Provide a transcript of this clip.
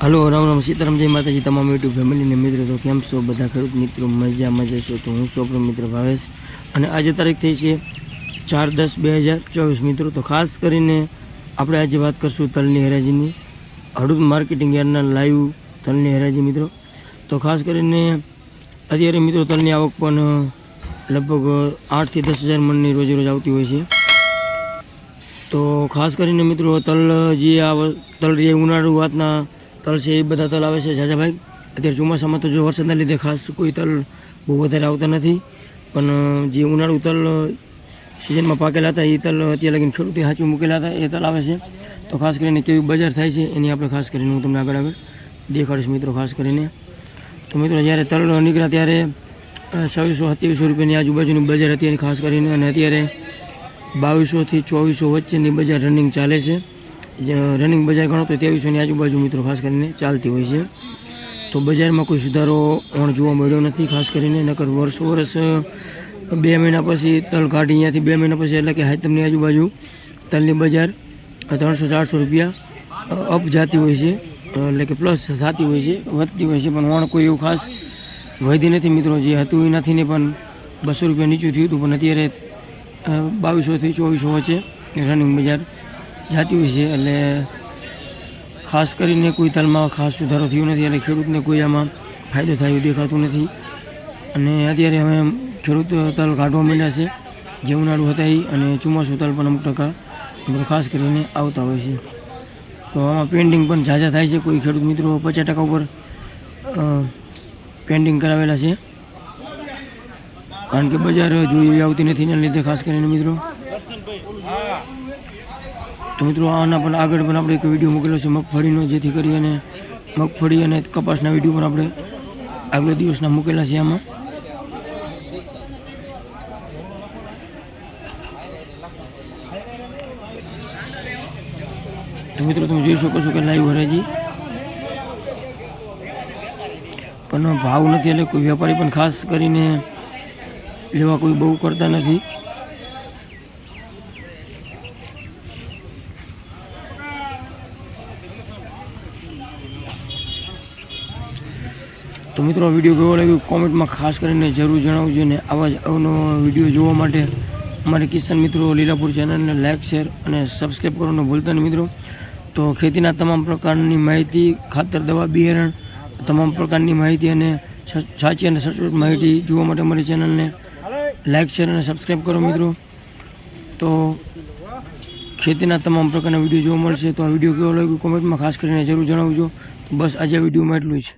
Hello, Ram Ram, Sitaram, જય માતાજી, તમામ યુટ્યુબ ફેમિલીને મિત્રો, તો કેમ છો? બધા ખેડૂત મિત્રો, મજા મજા છો તો હું આપણો મિત્ર ભાવેશ. અને આજે તારીખ થઈ છે ચાર દસ બે હજાર ચોવીસ. મિત્રો, તો ખાસ કરીને આપણે આજે વાત કરશું તલની હરાજીની હળુદ માર્કેટિંગ યાર્ડના લાઈવ તલની હરાજી મિત્રો. તો ખાસ કરીને અત્યારે મિત્રો, તલની આવક પણ લગભગ આઠથી દસ હજાર મણની રોજે રોજ આવતી હોય છે. તો ખાસ કરીને મિત્રો, તલ જે આ તલ જે ઉનાળુ વાતના તલ છે, એ બધા તલ આવે છે. જાજાભાઈ, અત્યારે ચોમાસામાં તો જો વરસાદના લીધે ખાસ કોઈ તલ બહુ વધારે આવતા નથી. પણ જે ઉનાળુ તલ સિઝનમાં પાકેલા હતા, એ તલ અત્યારે લગીને ખેડૂતે સાચું મૂકેલા હતા, એ તલ આવે છે. તો ખાસ કરીને કેવી બજાર થાય છે, એની આપણે ખાસ કરીને હું તમને આગળ આગળ દેખાડીશ મિત્રો, ખાસ કરીને. તો મિત્રો, જ્યારે તલ નીકળ્યા ત્યારે છવ્વીસો સત્યાવીસો રૂપિયાની આજુબાજુની બજાર હતી એની ખાસ કરીને, અને અત્યારે બાવીસોથી ચોવીસો વચ્ચેની બજાર રનિંગ ચાલે છે. રનિંગ બજાર ગણો તો ત્રેવીસોની આજુબાજુ મિત્રો ખાસ કરીને ચાલતી હોય છે. તો બજારમાં કોઈ સુધારો પણ જોવા મળ્યો નથી, ખાસ કરીને નકર વર્ષો વર્ષ, બે મહિના પછી તલ કાઢી અહીંયાથી બે મહિના પછી એટલે કે હાઈતમની આજુબાજુ તલની બજાર ત્રણસો ચારસો રૂપિયા અપ જતી હોય છે. એટલે કે પ્લસ થતી હોય છે, વધતી હોય છે, પણ વણ કોઈ એવું ખાસ વધી નથી મિત્રો. જે હતું એ નથી ને પણ બસો રૂપિયા નીચું થયું હતું, પણ અત્યારે બાવીસોથી ચોવીસો વચ્ચે રનિંગ બજાર જતી હોય છે એટલે ખાસ કરીને કોઈ તલમાં ખાસ સુધારો થયો નથી એટલે ખેડૂતને કોઈ આમાં ફાયદો થાય દેખાતું નથી. અને અત્યારે હવે ખેડૂત તલ કાઢવા માંડ્યા છે. જે ઉનાળુ હતા એ અને ચોમાસું તલ પણ અમુક ટકા ખાસ કરીને આવતા હોય છે. તો આમાં પેન્ડિંગ પણ ઝાઝા થાય છે. કોઈ ખેડૂત મિત્રો પચાસ ટકા ઉપર પેન્ડિંગ કરાવેલા છે. કારણ કે બજાર જોઈ આવતી નથી એના લીધે ખાસ કરીને મિત્રો. તો મિત્રો, આના પણ આગળ પણ આપણે એક વીડિયો મૂકેલો છે, મગફળીનો, જેથી કરી અને મગફળી અને કપાસના વીડિયો પણ આપણે આગલા દિવસના મૂકેલા છે આમાં. તો મિત્રો, તમે જોઈ શકો છો કે લાઈવ હરાજી. પણ ભાવ નથી એટલે કોઈ વેપારી પણ ખાસ કરીને લેવા કોઈ બહુ કરતા નથી. તો મિત્રો વીડિયો કેવો લાગ્યો? કોમેન્ટમાં ખાસ કરીને જરૂર જણાવજો અને આવા જ અવનો વીડિયો જોવા માટે અમારી કિસાન મિત્રો લીલાપુર ચેનલને લાઇક શેર અને સબસ્ક્રાઈબ કરવાનું ભૂલતા નહીં મિત્રો. તો ખેતીના તમામ પ્રકારની માહિતી, ખાતર, દવા, બિયારણ, તમામ પ્રકારની માહિતી અને સાચી અને સચોટ માહિતી જોવા માટે અમારી ચેનલને લાઇક શેર અને સબસ્ક્રાઈબ કરો મિત્રો. તો ખેતીના તમામ પ્રકારના વીડિયો જોવા મળશે. તો આ વીડિયો કેવો લાગ્યો? કોમેન્ટમાં ખાસ કરીને જરૂર જણાવજો. તો બસ આજે વિડીયોમાં એટલું જ.